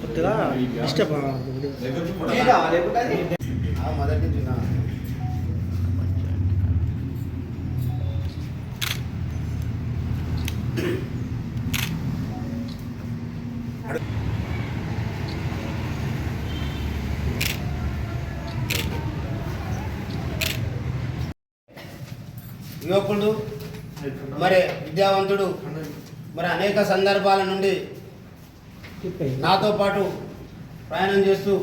కొద్దిగా డిస్టర్బ్ మొదటి నుంచి మరి విద్యావంతుడు మరి అనేక సందర్భాల నుండి నాతో పాటు ప్రయాణం చేస్తూ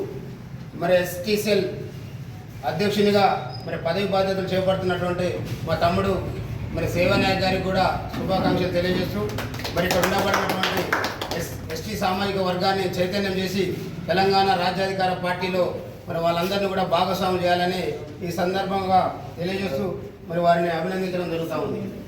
మరి ఎస్టీసీఎల్ అధ్యక్షునిగా మరి పదవి బాధ్యతలు చేపడుతున్నటువంటి మా తమ్ముడు మరి సేవానాయక్ గారికి కూడా శుభాకాంక్షలు తెలియజేస్తూ మరి ఇక్కడ ఉండబడినటువంటి ఎస్ ఎస్టీ సామాజిక వర్గాన్ని చైతన్యం చేసి తెలంగాణ రాజ్యాధికార పార్టీలో మరి వాళ్ళందరినీ కూడా భాగస్వామ్యం చేయాలని ఈ సందర్భంగా తెలియజేస్తూ మరి వారిని అభినందించడం జరుగుతూ ఉంది.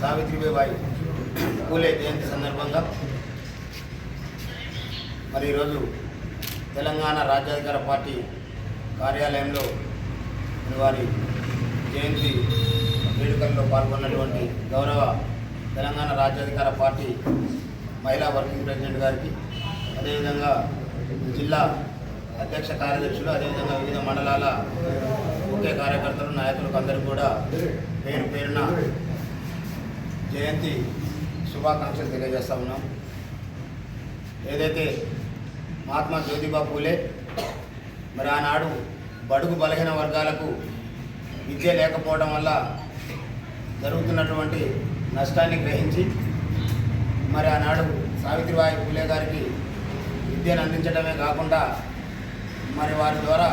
సావిత్రిబాయి పూలే జయంతి సందర్భంగా మరి ఈరోజు తెలంగాణ రాజ్యాధికార పార్టీ కార్యాలయంలో వారి జయంతి వేడుకల్లో పాల్గొన్నటువంటి గౌరవ తెలంగాణ రాజ్యాధికార పార్టీ మహిళా వర్కింగ్ ప్రెసిడెంట్ గారికి అదేవిధంగా జిల్లా అధ్యక్ష కార్యదర్శులు అదేవిధంగా వివిధ మండలాల ముఖ్య కార్యకర్తలు నాయకులకు అందరూ కూడా పేరు పేరున జయంతి శుభాకాంక్షలు తెలియజేస్తా ఉన్నాం. ఏదైతే మహాత్మా జ్యోతిబా పూలే మరి ఆనాడు బడుగు బలహీన వర్గాలకు విద్య లేకపోవడం వల్ల జరుగుతున్నటువంటి నష్టాన్ని గ్రహించి మరి ఆనాడు సావిత్రిబాయి పూలే గారికి విద్యను అందించడమే కాకుండా మరి వారి ద్వారా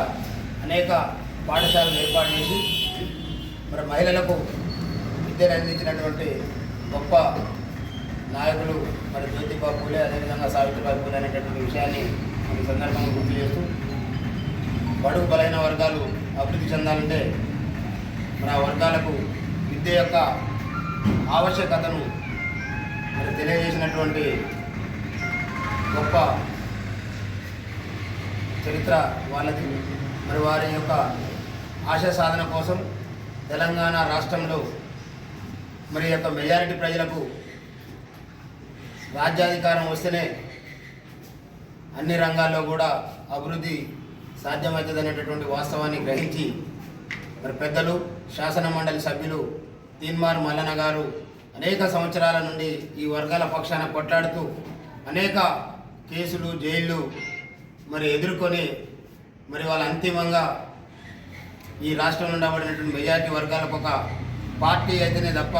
అనేక పాఠశాలలు ఏర్పాటు చేసి మరి మహిళలకు విద్యను అందించినటువంటి గొప్ప నాయకులు మరి జ్యోతిబా పూలే అదేవిధంగా సావిత్రిబాయి పూలే అనేటటువంటి విషయాన్ని ఈ సందర్భంగా గుర్తు చేస్తూ బడుగు బలైన వర్గాలు అభివృద్ధి చెందాలంటే మరి ఆ వర్గాలకు విద్య యొక్క ఆవశ్యకతను మరి తెలియజేసినటువంటి గొప్ప చరిత్ర వాళ్ళకి మరి వారి యొక్క ఆశ సాధన కోసం తెలంగాణ రాష్ట్రంలో మరి యొక్క మెజారిటీ ప్రజలకు రాజ్యాధికారం వస్తేనే అన్ని రంగాల్లో కూడా అభివృద్ధి సాధ్యమవుతుంది అనేటటువంటి వాస్తవాన్ని గ్రహించి మరి పెద్దలు శాసన మండలి సభ్యులు తీన్మార్ మల్లన్న గారు అనేక సంవత్సరాల నుండి ఈ వర్గాల పక్షాన కొట్లాడుతూ అనేక కేసులు జైళ్ళు మరి ఎదుర్కొని మరి వాళ్ళ అంతిమంగా ఈ రాష్ట్రంలో ఉండబడినటువంటి మెజారిటీ వర్గాలకు ఒక పార్టీ అయితేనే తప్ప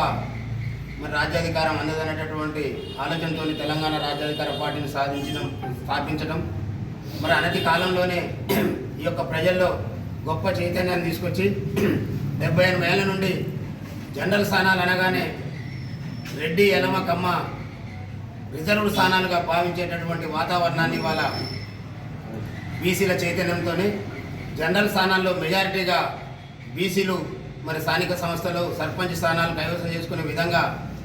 మరి రాజ్యాధికారం అందదనేటటువంటి ఆలోచనతో తెలంగాణ రాజ్యాధికార పార్టీని సాధించడం స్థాపించడం. మరి అనతి కాలంలోనే ఈ యొక్క ప్రజల్లో గొప్ప చైతన్యాన్ని తీసుకొచ్చి డెబ్బై ఎనభై ఏళ్ళ నుండి జనరల్ స్థానాలు అనగానే రెడ్డి ఎలమ కమ్మ రిజర్వ్ స్థానాలుగా భావించేటటువంటి వాతావరణాన్ని ఇవాళ బీసీల చైతన్యంతోనే జనరల్ స్థానాల్లో మెజారిటీగా బీసీలు మరి స్థానిక సంస్థలు సర్పంచ్ స్థానాలు కైవసం చేసుకునే విధంగా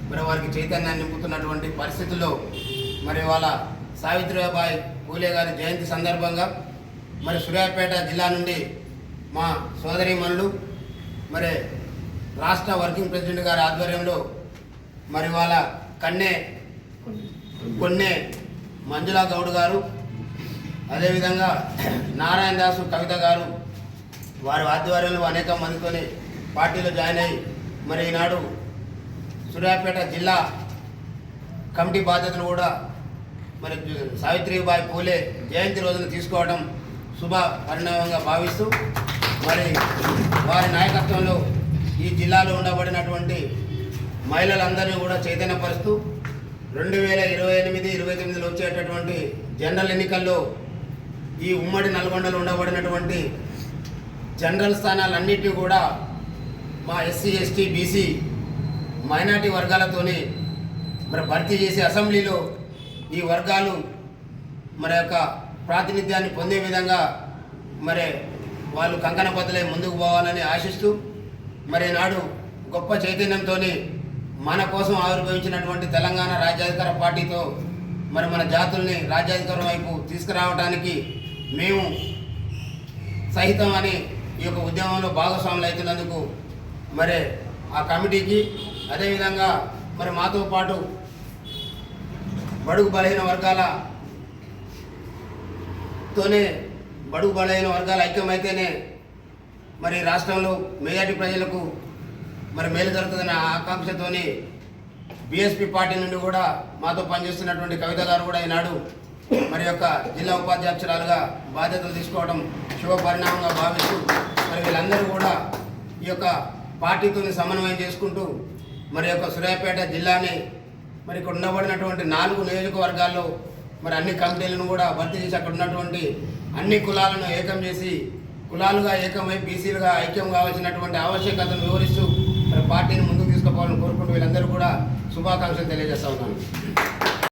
మరి వారికి చైతన్యాన్ని నింపుతున్నటువంటి పరిస్థితుల్లో మరి వాళ్ళ సావిత్రిబాయి పూలే గారి జయంతి సందర్భంగా మరి సూర్యాపేట జిల్లా నుండి మా సోదరీమణులు మరి రాష్ట్ర వర్కింగ్ ప్రెసిడెంట్ గారి ఆధ్వర్యంలో మరి వాళ్ళ కన్నె కొన్నే మంజులా గౌడ్ గారు అదేవిధంగా నారాయణ దాసు కవిత గారు వారి ఆధ్వర్యంలో అనేక మందితోని పార్టీలో జాయిన్ అయ్యి మరి ఈనాడు సూర్యాపేట జిల్లా కమిటీ బాధ్యతలు కూడా మరి సావిత్రిబాయి పూలే జయంతి రోజున తీసుకోవడం శుభ పరిణామంగా భావిస్తూ మరి వారి నాయకత్వంలో ఈ జిల్లాలో ఉండబడినటువంటి మహిళలందరినీ కూడా చైతన్యపరుస్తూ రెండు వేల ఇరవై ఎనిమిది ఇరవై తొమ్మిదిలో వచ్చేటటువంటి జనరల్ ఎన్నికల్లో ఈ ఉమ్మడి నల్గొండలో ఉండబడినటువంటి జనరల్ స్థానాలన్నిటి కూడా మా ఎస్సీ ఎస్టీ బీసీ మైనార్టీ వర్గాలతోని మరి భర్తీ చేసి అసెంబ్లీలో ఈ వర్గాలు మరి యొక్క ప్రాతినిధ్యాన్ని పొందే విధంగా మరి వాళ్ళు కంకణ బద్దలై ముందుకు పోవాలని ఆశిస్తూ మరి నాడు గొప్ప చైతన్యంతో మన కోసం ఆవిర్భవించినటువంటి తెలంగాణ రాజ్యాధికార పార్టీతో మరి మన జాతుల్ని రాజ్యాధికారం వైపు తీసుకురావడానికి మేము సహితం అని ఈ యొక్క ఉద్యమంలో భాగస్వాములు అవుతున్నందుకు మరి ఆ కమిటీకి అదేవిధంగా మరి మాతో పాటు బడుగు బలహీన వర్గాలతోనే బడుగు బలహీన వర్గాల ఐక్యమైతేనే మరి రాష్ట్రంలో మెజార్టీ ప్రజలకు మరి మేలు జరుగుతుందనే ఆకాంక్షతోని బీఎస్పీ పార్టీ నుండి కూడా మాతో పనిచేస్తున్నటువంటి కవిత గారు కూడా ఈనాడు మరి యొక్క జిల్లా ఉపాధ్యక్షురాలుగా బాధ్యతలు తీసుకోవడం శుభ పరిణామంగా భావిస్తూ మరి వీళ్ళందరూ కూడా ఈ యొక్క పార్టీతో సమన్వయం చేసుకుంటూ మరి యొక్క సూర్యాపేట జిల్లాని మరి ఇక్కడ ఉండబడినటువంటి నాలుగు నియోజకవర్గాల్లో మరి అన్ని కమిటీలను కూడా భర్తీ చేసి అక్కడ ఉన్నటువంటి అన్ని కులాలను ఏకం చేసి కులాలుగా ఏకమై బీసీలుగా ఐక్యం కావాల్సినటువంటి ఆవశ్యకతను వివరిస్తూ మరి పార్టీని ముందుకు తీసుకుపోవాలని కోరుకుంటూ వీళ్ళందరూ కూడా శుభాకాంక్షలు తెలియజేస్తా ఉన్నాను.